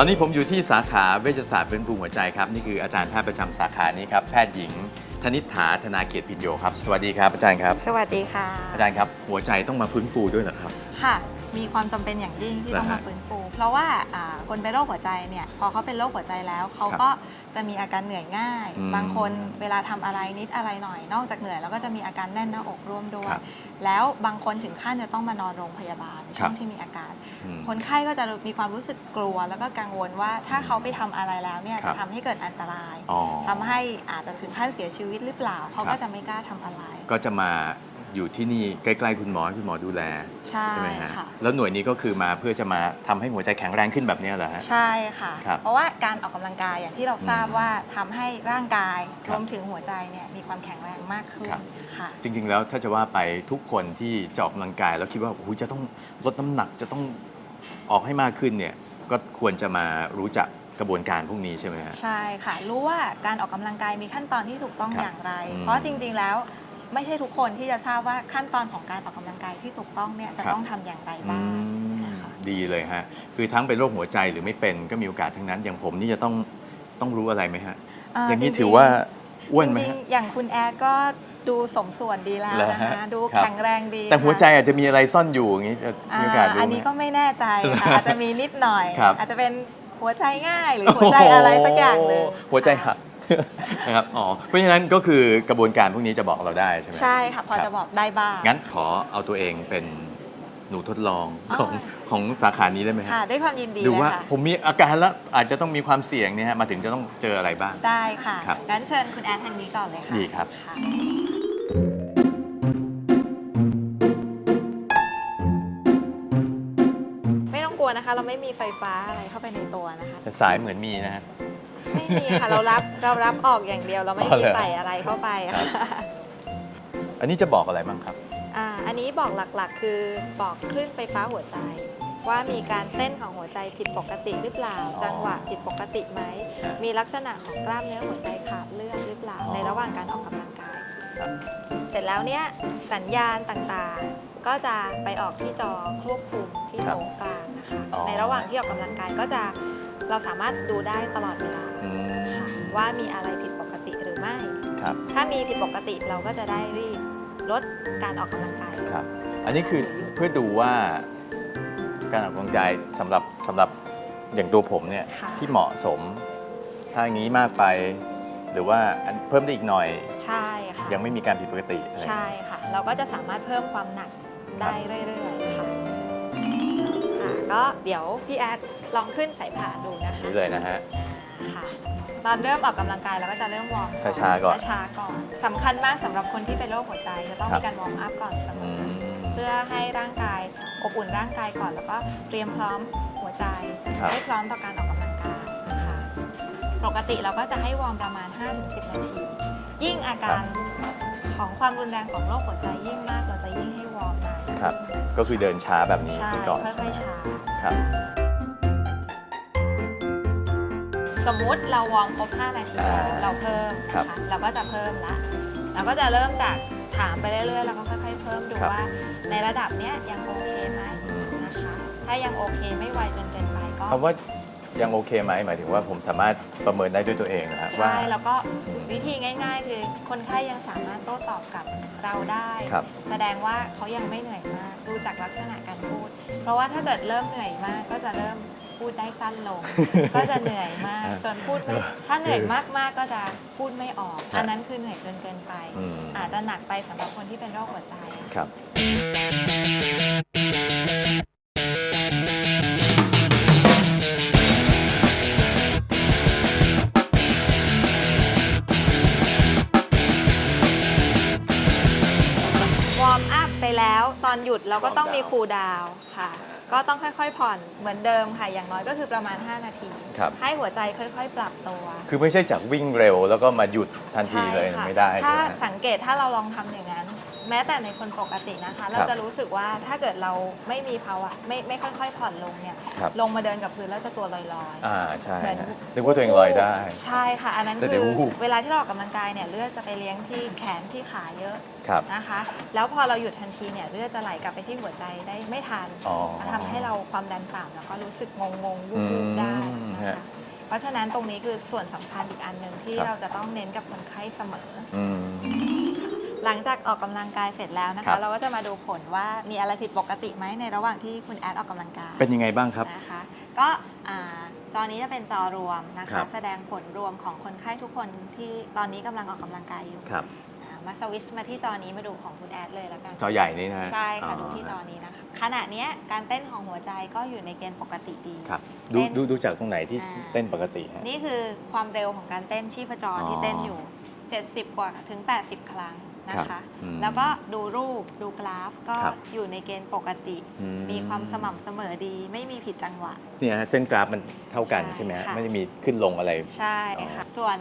ตอนนี้ผมอยู่ที่สาขาเวชศาสตร์ฟื้นฟูหัวใจครับนี่คืออาจารย์แพทย์ประจำสาขานี้ครับแพทย์หญิงธนิษฐาธนาเกียรติพิญโยครับ สวัสดีครับอาจารย์ครับ สวัสดีค่ะ อาจารย์ครับหัวใจต้องมาฟื้นฟูด้วยเหรอครับ ค่ะ มีความจำเป็นอย่างยิ่งที่เหรอต้องมาฮะฟื้นฟู เพราะว่าอ่าคนเป็นโรคหัวใจเนี่ยพอเขาเป็นโรคหัวใจแล้วเขาครับก็จะมีอาการเหนื่อยง่ายอืมบางคนเวลาทำอะไรนิดอะไรหน่อย นอกจากเหนื่อยแล้วก็จะมีอาการแน่นหน้าอกร่วมด้วคยรับแล้วบางคนถึงขั้นจะต้องมานอนโรงพยาบาลในครัช่บวงที่มีอาการอืมคนไข้ก็จะมีความรู้สึกกลัว แล้วก็กังวลว่าถ้าเขาไปทำอะไรแล้วเนี่ยครัจะบทำให้เกิดอันตรายอ๋อทำให้อาจจะถึงขั้นเสียชีวิตหรือเปล่าเขาครัก็บจะไม่กล้าทำอะไร ก็จะมา อยู่ที่นี่ใกล้ๆคุณหมอให้คุณหมอดูแลใช่ใช่ไหมฮะค่ะ แล้วหน่วยนี้ก็คือมาเพื่อจะมาทำให้หัวใจแข็งแรงขึ้นแบบเนี้ยเหรอฮะ ใช่ค่ะ ครับเพราะว่าการออกกำลังกายอย่างที่เราทราบอืมว่าทำให้ร่างกายครับรวมถึงหัวใจเนี่ยมีความแข็งแรงมากขึ้นครับ ค่ะ จริงๆ แล้วถ้าจะว่าไปทุกคนที่จะออกกำลังกาย แล้วคิดว่าโอ้โหจะต้องลดน้ำหนักจะต้องออกให้มากขึ้นเนี่ยก็ควรจะมารู้จักกระบวนการพวกนี้ใช่ไหมฮะ ใช่ค่ะ รู้ว่าการออกกำลังกายมีขั้นตอนที่ถูกต้องครับอย่างไร อืมเพราะจริงๆแล้ว ไม่ใช่ทุกคนที่จะทราบว่าขั้นตอนของการออกกำลังกายที่ถูกต้องเนี่ยจะครับ ต้องทำอย่างไรอืบ้างมนะคะ ดีเลยฮะ คือทั้งเป็นโรคหัวใจหรือไม่เป็นก็มีโอกาสทั้งนั้น อย่างผมนี่จะต้องต้องรู้อะไรไหมฮะเอย่างนี้จริๆถือว่าอ้วนไหมจริงฮะๆอย่างคุณแอดก็ดูสมส่วนดีแล้วเหรอนะฮะคะดูครับ แข็งแรงดีแต่หัวใจค่ะอาจจะมีอะไรซ่อนอยู่อย่างนี้จะมีโอกาสรู้อันไหมนี้ก็ไม่แน่ใจค่ะอาจจะมีนิดหน่อย ครับ อาจจะเป็นหัวใจง่ายหรือหัวใจอะไรสักอย่างหนึ่งโโหัวใจหัก นะครับอ๋อเพราะฉะนั้นก็คือกระบวนการพวกนี้จะบอกเราได้ใช่ไหมใช่ค่ะพอครับจะบอกได้บ้าง งั้นขอเอาตัวเองเป็นหนูทดลองอ๋อของของสาขานี้ได้ไหมฮะค่ะด้วยความยินดีดูเลยว่าค่ะ ผมมีอาการแล้วอาจจะต้องมีความเสี่ยงเนี่ยฮะมาถึงจะต้องเจออะไรบ้าง ได้ค่ะ ครับงั้นเชิญคุณแอดทางนี้ก่อนเลยค่ะดีครับะไม่ต้องกลัวนะคะ เราไม่มีไฟฟ้าอะไรเข้าไปในตัวนะคะ แต่สายเหมือนมีนะฮะไม่มีค่ะ เรารับเรารับออกอย่างเดียวเราไม่อ๋อมีเหรอ ใส่อะไรเข้าไปครัค่ะบอันนี้จะบอกอะไรบ้างครับ อ่าอันนี้บอกหลักๆ คือบอกคลื่นไฟฟ้าหัวใจ ว่ามีการเต้นของหัวใจผิดปกติหรือเปล่า อ๋อจังหวะผิดปกติไหม ครับมีลักษณะของกล้ามเนื้อหัวใจขาดเลือดหรือเปล่า อ๋อ ในระหว่างการออกกำลังกาย ครับเสร็จแล้วเนี่ยสัญญาณต่างๆ ก็จะไปออกที่จอควบคุมที่ครับโต๊ะกลางนะคะอ๋อในระหว่างที่ออกกำลังกายก็จะ เราสามารถดูได้ตลอดเวลาอืมค่ะว่ามีอะไรผิดปกติหรือไม่ ครับถ้ามีผิดปกติเราก็จะได้รีบลดการออกกำลังกายครับ อันนี้คือเพื่อดูว่าการออกกำลังกายสำหรับสำหรับอย่างตัวผมเนี่ย ค่ะที่เหมาะสม ถ้าอย่างนี้มากไป หรือว่าอันเพิ่มได้อีกหน่อย ใช่ค่ะยังไม่มีการผิดปกติอะไร ใช่ค่ะ เราก็จะสามารถเพิ่มความหนักได้เรื่อยๆค่ะค่ะ ก็เดี๋ยวพี่แอดลองขึ้นสายพานดูนะคะนี่เลยนะฮะ ค่ะตอนเริ่มออกกำลังกายเราก็จะเริ่มวอร์มช้าๆก่อน ช้าๆก่อนสำคัญมากสำหรับคนที่เป็นโรคหัวใจจะต้องครับมีการวอร์มอัพก่อนเสมอือ ม เพื่อให้ร่างกายอบอุ่นร่างกายก่อนแล้วก็เตรียมพร้อมหัวใจครับ ให้พร้อมต่อการออกกำลังกายนะคะปกติเราก็จะให้วอร์มประมาณ 5-10 นาที ยิ่งอาการของความรุนแรงของโรคหัวใจยิ่งมากเราจะยิ่งให้วอร์มนาน ครับ ก็คือเดินช้าแบบนี้ใช่ไปก่อนค่ใช่ไหมอยๆช้า ครับ สมมุติเราวอร์มครบ 5 นาทีอ่าเราเพิ่มครับนะคะเราก็จะเพิ่มละ เราก็จะเริ่มจากถามไปเรื่อยๆ แล้วก็ค่อยๆ เพิ่มดูครับ ว่าในระดับเนี้ยยังโอเคไหมอืมนะคะ ถ้ายังโอเคไม่ไวจนเกินไปก็คำว่า ยังโอเคไหมหมายถึงว่าผมสามารถประเมินได้ด้วยตัวเองนะฮะว่า ใช่แล้วก็อืมวิธีง่าย ๆ คือคนไข้ยังสามารถโต้ตอบกับเราได้ ครับ แสดงว่าเขายังไม่เหนื่อยมากดูจากลักษณะการพูด เพราะว่าถ้าเกิดเริ่มเหนื่อยมากก็จะเริ่มพูดได้สั้นลง ก็จะเหนื่อยมากจนพูดไม่ถ้าเหนื่อยมากๆก็จะพูดไม่ออก อันนั้นคือเหนื่อยจนเกินไป อืมอาจจะหนักไปสำหรับคนที่เป็นโรคหัวใจครับ อนหยุดเราก็ต้องมีวอร์มดาวน์คูลดาวน์ค่ะ ก็ต้องค่อยๆ ผ่อนเหมือนเดิมค่ะอย่างน้อยก็คือประมาณ 5 นาที ครับ ให้หัวใจค่อยๆ ปรับตัวคือไม่ใช่จากวิ่งเร็วแล้วก็มาหยุดทันทีเลยใช่ค่ะไม่ได้ถ้าใช่ไหมฮะสังเกตถ้าเราลองทำอย่างนั้น แม้แต่ในคนปกตินะคะ เราจะรู้สึกว่าถ้าเกิดเราไม่มีภาวะไม่ไม่ค่อยๆ ผ่อนลงเนี่ยครับลงมาเดินกับพื้นแล้วจะตัวลอยๆ อ่าใช่เหมือนฮะนึกว่าตัวเองลอยได้ ใช่ค่ะ อันนั้นแต่เดี๋คืยวอวูบ เวลาที่เราออกกำลังกายเนี่ยเลือดจะไปเลี้ยงที่แขนที่ขาเยอะครับ นะคะ แล้วพอเราหยุดทันทีเนี่ยเลือดจะไหลกลับไปที่หัวใจได้ไม่ทันอ๋อทำให้เราความดันต่ำแล้วก็รู้สึสึกงงงๆวูบๆได้อืมนะฮะคะเพราะฉะนั้นตรงนี้คือส่วนสำคัญอีกอันหนึ่งที่ครับ เราจะต้องเน้นกับคนไข้เสมอ อืม หลังจากออกกำลังกายเสร็จแล้วนะครัคะ บ เราก็จะมาดูผลว่ามีอะไรผิดปกติไหมในระหว่างที่คุณแอดออกกำลังกายเป็นยังไงบ้างครับ นะคะก็อ่าจอนี้จะเป็นจอรวมนะครัคะ บ แสดงผลรวมของคนไข้ทุกคนที่ตอนนี้กำลังออกกำลังกายอยู่ครับ อ่ามาสวิชมาที่จอนี้มาดูของคุณแอดเลยแล้วกัน จอใหญ่นี่นะฮะใช่ค่ะอ๋อดูที่จอนี้นะคะขณะเนี้ยการเต้นของหัวใจก็อยู่ในเกณฑ์ปกติดี ครับดูเต้นดูดูจากตรงไหนที่อ่า เต้นปกติฮะ นี่คือความเร็วของการเต้นชีพจรอ๋อ ที่เต้นอยู่ 70 กว่าถึง 80 ครั้ง นะครัคะ บอืมแล้วก็ดูรูปดูกราฟก็ครับอยู่ในเกณฑ์ปกติ อืมีความสม่ำเสมอดี ไม่มีผิดจังหวะ เนี่ยฮะเส้นกราฟมันเท่ากันใช่ใช่ไหมฮะค่ะ ไม่ได้มีขึ้นลงอะไร ใช่อ๋อค่ะ ส่วน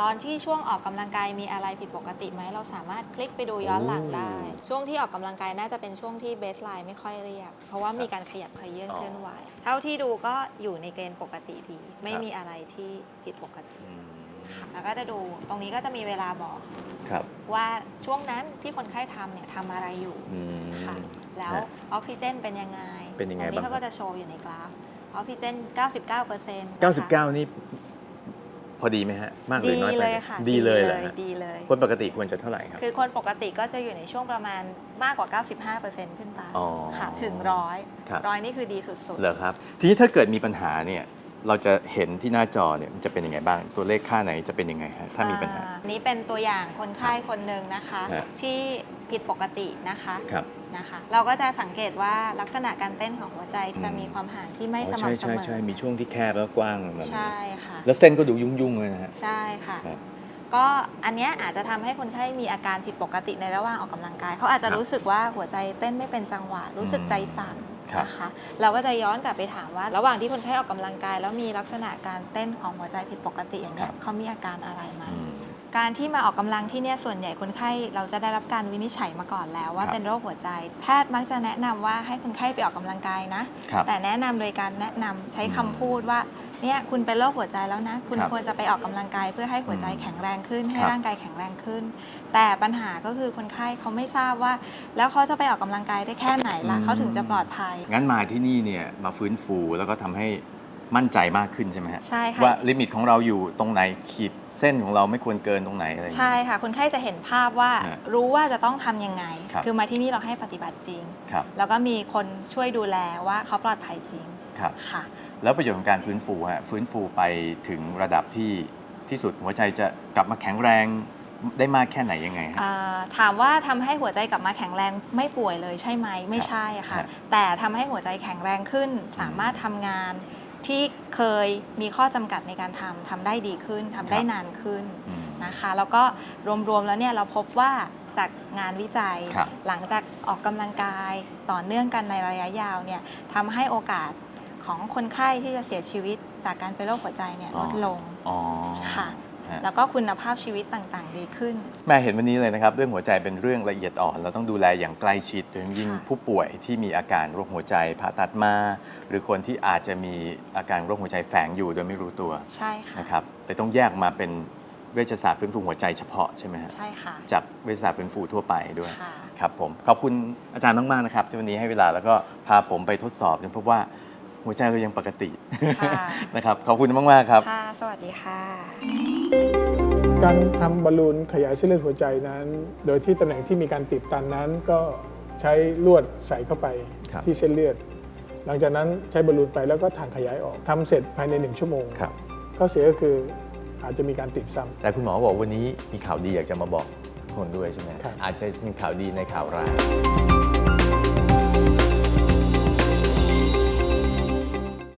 ตอนที่ช่วงออกกำลังกายมีอะไรผิดปกติไหมเราสามารถคลิกไปดูย้อนหลังได้ช่วงที่ออกกำลังกายน่าจะเป็นช่วงที่เบสไลน์ไม่ค่อยเรียบ เพราะว่ามีการขยับเขยื่นอ๋อเคลื่อนไหว เท่าที่ดูก็อยู่ในเกณฑ์ปกติดี ไม่ครับ มีอะไรที่ผิดปกติ อืมค่ะ แล้วก็จะดูตรงนี้ก็จะมีเวลาบอกครับว่าช่วงนั้นที่คนไข้ทำเนี่ยทำอะไรอยู่อืม ค่ะ แล้วฮะออกซิเจนเป็นยังไงเป็นยังไงตรงนี้บ้างเขาก็จะโชว์อยู่ในกราฟออกซิเจน 99% 99 นี่พอดีไหมฮะ มากหรือดีน้อยไปเลยค่ะดีเลยเหรอฮะดีเลย คนปกติควรจะเท่าไหร่ครับ คือคนปกติก็จะอยู่ในช่วงประมาณมากกว่า 95%ขึ้นไปอ๋อค่ะ ถึงร้อยครับ ร้อยนี่คือดีสุด เหรอครับ ทีนี้ถ้าเกิดมีปัญหาเนี่ย เราจะเห็นที่หน้าจอเนี่ยมันจะเป็นยังไงบ้าง ตัวเลขค่าไหนจะเป็นยังไงฮะๆถ้ามีปัญหา อ่นี่เป็นตัวอย่างคนไข้คนหนึ่งนะคะ ฮะ ที่ผิดปกตินะคะครับ นะคะ เราก็จะสังเกตว่าลักษณะการเต้นของหัวใจจะมีความห่างที่ไม่อ๋อสใช่ม่ำเสใช่มอใช่มีช่วงที่แคบแล้วกว้างแบบนี้ใช่ค่ะ แล้วเส้นก็ดูยุ่งๆเลยนะฮะ ใช่ค่ะ ครับก็อันเนี้ยอาจจะทำให้คนไข้มีอาการผิดปกติในระหว่างออกกำลังกาย เขาอาจจะครับรู้สึกว่าหัวใจเต้นไม่เป็นจังหวะ รู้สึกใจสั่นครับ นะคะเราก็จะย้อนกลับไปถามว่า ระหว่างที่คนไข้ออกกำลังกาย แล้วมีลักษณะการเต้นของหัวใจผิดปกติอย่างเงี้ครัยบเขามีอาการอะไรไหมอืมการที่มาออกกำลังที่เนี่ยส่วนใหญ่คนไข้เราจะได้รับการวินิจฉัยมาก่อนแล้วว่าครับเป็นโรคหัวใจ แพทย์มักจะแนะนำว่าให้คนไข้ไปออกกำลังกายนะครับแต่แนะนำโดยการแนะนำใช้อืมคำพูดว่า เนี่ยคุณเป็นโรคหัวใจแล้วนะ คุณครับควรจะไปออกกำลังกายเพื่อให้หัวใจอืมแข็งแรงขึ้น ให้ครับร่างกายแข็งแรงขึ้น แต่ปัญหาก็คือคนไข้เขาไม่ทราบว่า แล้วเขาจะไปออกกำลังกายได้แค่ไหนล่ะเขาถึงจะปลอดภัย งั้นมาที่นี่เนี่ยมาฟื้นฟูแล้วก็ทำให้มั่นใจมากขึ้นใช่ไหมฮะใช่ค่ะ ว่าลิมิตของเราอยู่ตรงไหนขีดเส้นของเราไม่ควรเกินตรงไหนอะไรอย่างเงี้ย ใช่ค่ะ คนไข้จะเห็นภาพว่าฮะรู้ว่าจะต้องทำยังไงครับคือมาที่นี่เราให้ปฏิบัติจริง ครับ แล้วก็มีคนช่วยดูแลว่าเขาปลอดภัยจริง ครับค่ะ แล้วประโยชน์ของการฟื้นฟูฮะฟื้นฟูไปถึงระดับที่ที่สุดหัวใจจะกลับมาแข็งแรงได้มากแค่ไหนยังไงฮะ อ่าถามว่าทำให้หัวใจกลับมาแข็งแรงไม่ป่วยเลยใช่ไหมไม่ใช่ค่ะ ครับแต่ทำให้หัวใจแข็งแรงขึ้น สามารถทำงานที่เคยมีข้อจำกัดในการทำทำได้ดีขึ้นทำได้ครับ นานขึ้นอืม นะคะ แล้วก็รวมๆแล้วเนี่ยเราพบว่าจากงานวิจัย ครับ หลังจากออกกำลังกายต่อเนื่องกันในระยะยาวเนี่ยทำให้โอกาส ของคนไข้ที่จะเสียชีวิตจากการเป็นโรคหัวใจเนี่ยอ๋ลอดลงอ๋อค่ะฮะแล้วก็คุณภาพชีวิตต่างๆ ดีขึ้น แม่เห็นวันนี้เลยนะครับ เรื่องหัวใจเป็นเรื่องละเอียดอ่อน เราต้องดูแลอย่างใกล้ชิดโดยเฉพาะยิ่งค่ะผู้ป่วยที่มีอาการโรคหัวใจผ่าตัดมา หรือคนที่อาจจะมีอาการโรคหัวใจแฝงอยู่โดยไม่รู้ตัวใช่ค่ะนะครับเลยต้องแยกมาเป็นเวชศาสตร์ฟื้นฟูหัวใจเฉพาะใช่ไหมฮะใช่ค่ะจากเวชศาสตร์ฟื้นฟูทั่วไปด้วยค่ะครับผมขอบคุณอาจารย์มากๆนะครับที่วันนี้ให้เวลาแล้วก็พาผมไปทดสอบจนพบว่า หัวใจเรายังปกติค่ะ นะครับขอบคุณมากๆครับ ค่ะ สวัสดีค่ะ การทำบอลลูนขยายเส้นเลือดหัวใจนั้น โดยที่ตำแหน่งที่มีการติดตันนั้น ก็ใช้ลวดใส่เข้าไปครับ ที่เส้นเลือด หลังจากนั้นใช้บอลลูนไปแล้วก็ทางขยายออกทำเสร็จภายในหนึ่งชั่วโมงครับ ข้อเสียก็คืออาจจะมีการติดซ้ำ แต่คุณหมอบอกวันนี้มีข่าวดีอยากจะมาบอกคนด้วยใช่ไหมครับ อาจจะมีข่าวดีในข่าวร้าย